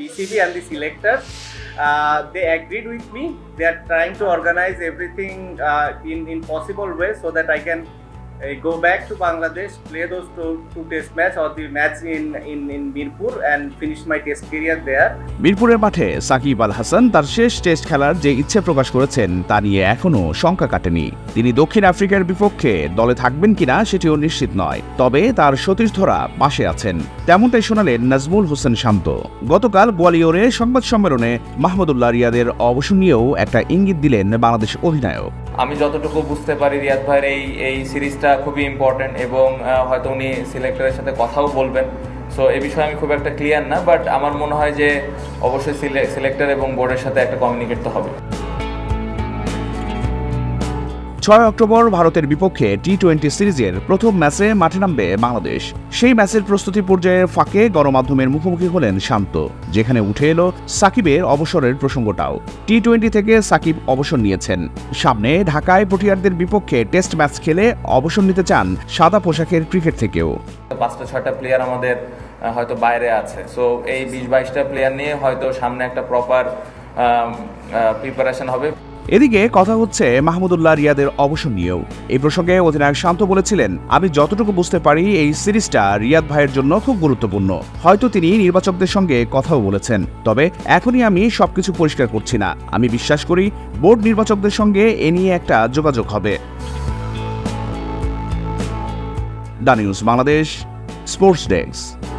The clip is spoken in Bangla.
BCB and the selectors. Uh, they agreed with me. They are trying to organize everything uh, in in possible way so that I can go back to Bangladesh, play those two, two test match or the match in, in, in Mirpur and finish my test career there. মিরপুরের মাঠে সাকিব আল হাসান তার শেষ টেস্ট খেলার যে ইচ্ছে প্রকাশ করেছেন তা নিয়ে এখনও শঙ্কা কাটেনি। তিনি দক্ষিণ আফ্রিকার বিপক্ষে দলে থাকবেন কিনা সেটিও নিশ্চিত নয় তবে তার সতীর্থরা পাশে আছেন। তেমনটাই শোনালেন নাজমুল হোসেন শান্ত। গতকাল গোয়ালিয়রে সংবাদ সম্মেলনে মাহমুদুল্লাহ রিয়াদের অবসর নিয়েও একটা ইঙ্গিত দিলেন বাংলাদেশ অধিনায়ক। আমি যতটুকু বুঝতে পারি রিয়াদ ভাইয়ের এই এই সিরিজটা খুবই ইম্পর্টেন্ট এবং হয়তো উনি সিলেক্টরের সাথে কথাও বলবেন। সো এ বিষয়ে আমি খুব একটা ক্লিয়ার না বাট আমার মনে হয় যে অবশ্যই সিলেক্টর এবং বোর্ডের সাথে একটা কমিউনিকেট তো হবে ছয় অক্টোবর ভারতের বিপক্ষে টি টোয়েন্টি সিরিজের প্রথম ম্যাচে মাঠে নামবে বাংলাদেশ। সেই ম্যাচের প্রস্তুতি পর্যায়ের ফাঁকে গণমাধ্যমের মুখোমুখি হলেন শান্ত, যেখানে উঠে এলো সাকিবের অবসরের প্রসঙ্গটাও। টি টোয়েন্টি থেকে সাকিব অবসর নিয়েছেন। সামনে ঢাকায় প্রোটিয়ারদের বিপক্ষে টেস্ট ম্যাচ খেলে অবসর নিতে চান সাদা পোশাকের ক্রিকেট থেকেও। পাঁচটা, ছয়টা প্লেয়ার আমাদের হয়তো বাইরে আছে। সো এই বিশ, বাইশটা প্লেয়ার নিয়ে হয়তো সামনে একটা প্রপার প্রিপারেশন হবে। এদিকে কথা হচ্ছে মাহমুদুল্লাহ রিয়াদের অবসর নিয়েও। এই প্রসঙ্গে অধিনায়ক শান্ত বলেছিলেন, আমি যতটুকু বুঝতে পারি, এই সিরিজটা রিয়াদ ভাইয়ের জন্য খুব গুরুত্বপূর্ণ। হয়তো তিনি নির্বাচকদের সঙ্গে কথাও বলেছেন, তবে এখনই আমি সবকিছু পরিষ্কার করছি না। আমি বিশ্বাস করি, বোর্ড নির্বাচকদের সঙ্গে এ নিয়ে একটা যোগাযোগ হবে। The news, Bangladesh, sports desk.